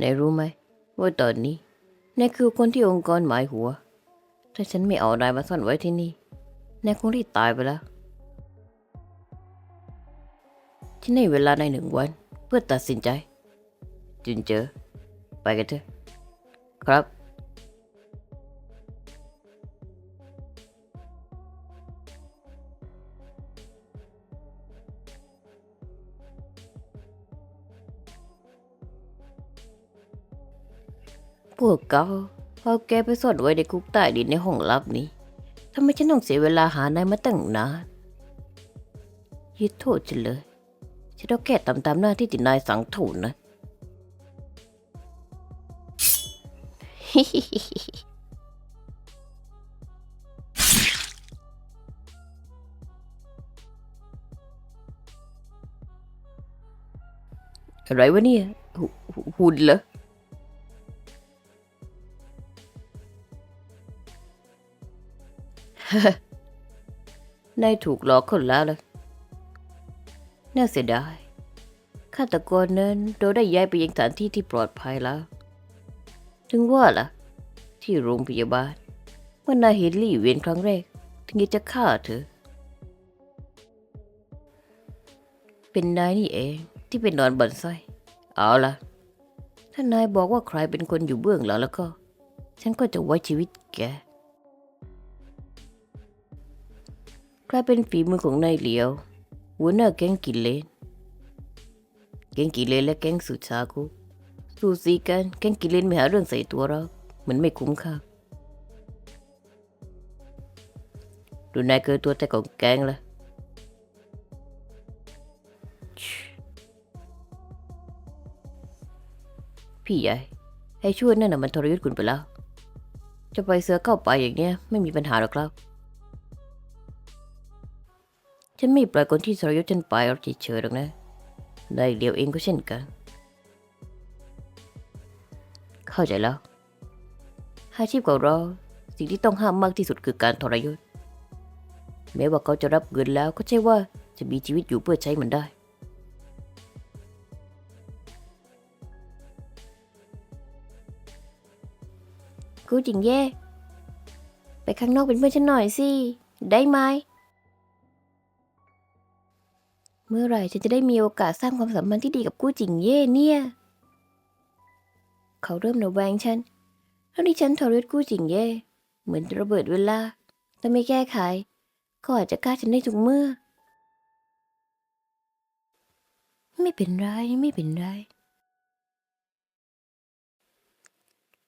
นายรู้ไหมว่าตอนนี้นายคือคนที่องค์กรหมายหัว ถ้าฉันไม่เอานายมาซ่อนไว้ที่นี่นายคงรีบตายไปแล้วฉันให้เวลาในหนึ่งวันเพื่อตัดสินใจจุนเจอ ไปกันเถอะครับ พวกเขาเอาแกไปซ่อนไว้ในคุกใต้ดินในห้องลับนี้ทำไมฉันต้องเสียเวลาหานายมาตั้งนานยึดโทษฉันเลย ฉันต้องแค่ตามตามหน้าที่ตินายสั่งถูนนะอะไรวะเนี่ยหุ่นเหรอ นายถูกหลอกคนแล้วเลยน่าเสียดายฆาตกรนั้นเราได้ย้ายไปยังสถานที่ที่ปลอดภัยแล้ว ถึงว่าล่ะ ที่โรงพยาบาลเมื่อนายเห็นลี่เวียนครั้งแรก ถึงจะฆ่าเธอ เป็นนายนี่เองที่เป็นนอนบนไส้เอาล่ะ ถ้านายบอกว่าใครเป็นคนอยู่เบื้องหลังแล้วก็ ฉันก็จะไว้ชีวิตแก กลายเป็นฝีมือของนายเหลียว หัวหน้าแก๊งกิเลนแก๊งกิเลนและแก๊งสุชาคุสู้สีกันแก๊งกิเลนไม่หาเรื่องใส่ตัวเราเหมือนไม่คุ้มค่าดูนายเกินตัวแต่ของแก๊งละพี่ใหญ่ให้ช่วยนั่นน่ะมันทรยศคุณไปแล้ว จะไปเสือเข้าไปอย่างเนี้ยไม่มีปัญหาหรอกครับ ฉันไม่ปล่อยคนที่ทรยศฉันไปหรอกเฉยๆหรอกนะนายเดียวเองก็เช่นกัน เข้าใจแล้วอาชีพของเราสิ่งที่ต้องห้ามมากที่สุดคือการทรยศ แม้ว่าเขาจะรับเงินแล้วก็ใช่ว่าจะมีชีวิตอยู่เพื่อใช้มันได้ กูจริงแย่ ไปข้างนอกเป็นเพื่อนฉันหน่อยสิ ได้ไหม เมื่อไหร่ฉันจะได้มีโอกาสสร้างความสัมพันธ์ที่ดีกับกู้จิงเย่เนี่ย เขาเริ่มระแวงฉันแล้วที่ฉันทรยศกู้จิงเย่เหมือนระเบิดเวลา แต่ไม่แก้ไขก็อาจจะฆ่าฉันได้ทุกเมื่อ ไม่เป็นไรไม่เป็นไร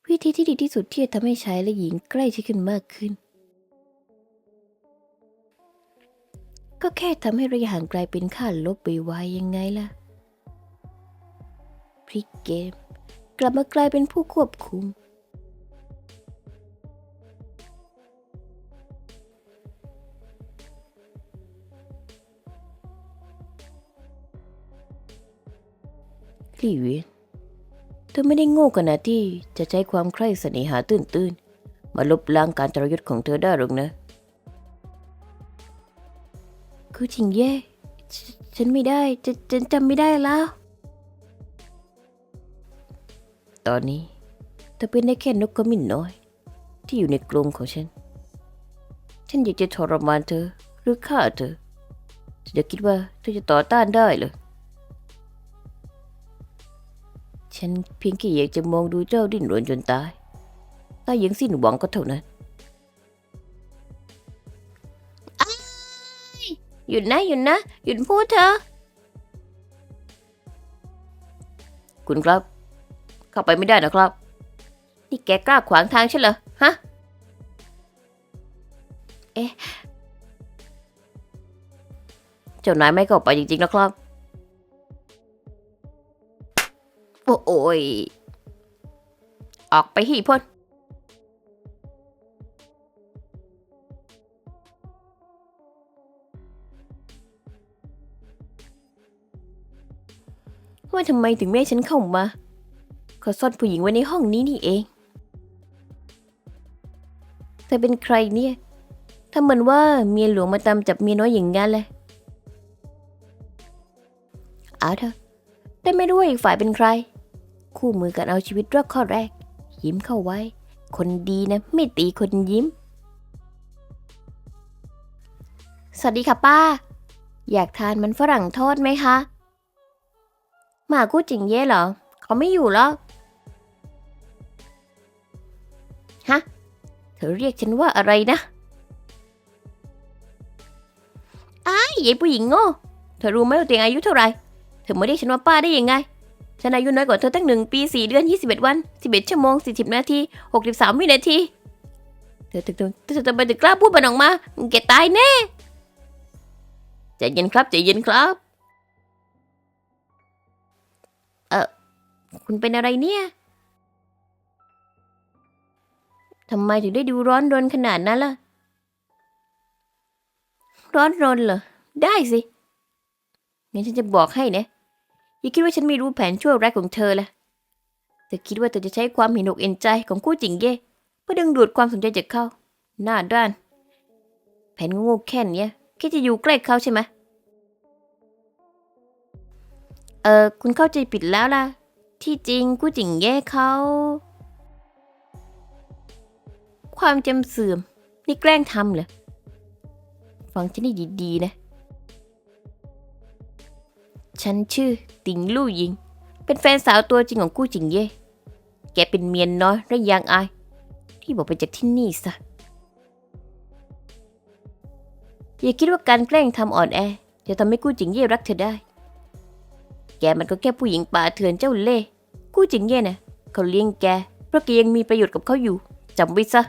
วิธีที่ดีที่สุดที่จะทำให้ชายและหญิงใกล้ชิดกันมากขึ้น ก็แค่ทำให้ระยะห่างกลายเป็นค่าลบไปไวยังไงล่ะพลิกเกม กลับมากลายเป็นผู้ควบคุม ลี่เวียนเธอไม่ได้โง่ขนาดที่จะใช้ความใคร่สน่หาตื้นๆ มาลบล้างการทรยศของเธอได้หรอกนะ คือจริงแย่ฉฉันไม่ได้จะฉันจำไม่ได้แล้ว ตอนนี้เธอเป็นได้แค่นกขมิ้นน้อย ที่อยู่ในกรงของฉัน ฉันอยากจะทรมานเธอหรือฆ่าเธอฉันจะคิดว่าเธอจะต่อต้านได้เหรอฉันเพียงแค่อยากจะมองดูเจ้าดิ้นรนจนตายตายอย่างสิ้นหวังก็เท่านั้น หยุดนะหยุดนะ หยุดพูดเธอ คุณครับ เข้าไปไม่ได้นะครับ นี่แกกล้าขวางทางฉันเหรอฮะเอ๊ะเจ้านายไม่เข้าไปจริงๆนะครับ โอ้โอยออกไปหีพ่น ว่าทำไมถึงแม่ฉันเข้ามา เขาซ่อนผู้หญิงไว้ในห้องนี้นี่เอง เธอเป็นใครเนี่ย ถ้าเหมือนว่าเมียหลวงมาตามจับเมียน้อยอย่างงั้นเลยอาเถอะแต่ไม่รู้ว่าอีกฝ่ายเป็นใคร คู่มือการเอาชีวิตรอดข้อแรก ยิ้มเข้าไว้ คนดีนะไม่ตีคนยิ้ม สวัสดีค่ะป้า อยากทานมันฝรั่งทอดไหมคะ หมากู้จิงเย่เหรอ เขาไม่อยู่แล้วฮะ เธอเรียกฉันว่าอะไรนะอ้ายยายผู้หญิงโง่ เธอรู้ไหมว่าตัวเองอายุเท่าไหร่ เธอมาเรียกฉันว่าป้าได้ยังไง ฉันอายุน้อยกว่าเธอตั้งหนึ่งปีสี่เดือนยี่สิบเอ็ดวันสิบเอ็ดชั่วโมงสี่สิบนาทีหกสิบสามวินาที เธอเธอเธอเธอทำไมถึงกล้าพูดมันออกมาแกตายแน่ใจเย็นครับใจเย็นครับ คุณเป็นอะไรเนี่ยทำไมถึงได้ดูร้อนรนขนาดนั้นล่ะ ร้อนรนเหรอ ได้สิงั้นฉันจะบอกให้นะ อย่าคิดว่าฉันไม่รู้แผนชั่วร้ายของเธอละเธอคิดว่าเธอจะใช้ความเห็นอกเอ็นใจของกู้จิงเย่เพื่อดึงดูดความสนใจจากเขา หน้าด้าน แผนโง่แค่เนี้ยแค่จะอยู่ใกล้เขาใช่ไหมเออคุณเข้าใจผิดแล้วล่ะ ที่จริงกู้จิงเย่เขา ความจำเสื่อม นี่แกล้งทำเหรอ ฟังฉันให้ดีๆนะ ฉันชื่อติงลู่ยิง เป็นแฟนสาวตัวจริงของกู้จิงเย่ แกเป็นเมียนน้อยและยางอาย ที่บอกไปจากที่นี่ซะ อย่าคิดว่าการแกล้งทำอ่อนแอ จะทำให้กู้จิงเย่รักเธอได้ แกมันก็แค่ผู้หญิงป่าเถื่อนเจ้าเล่กู้จิงเย่น่ะเขาเลี้ยงแก เพราะแกยังมีประโยชน์กับเขาอยู่จำไว้ซะ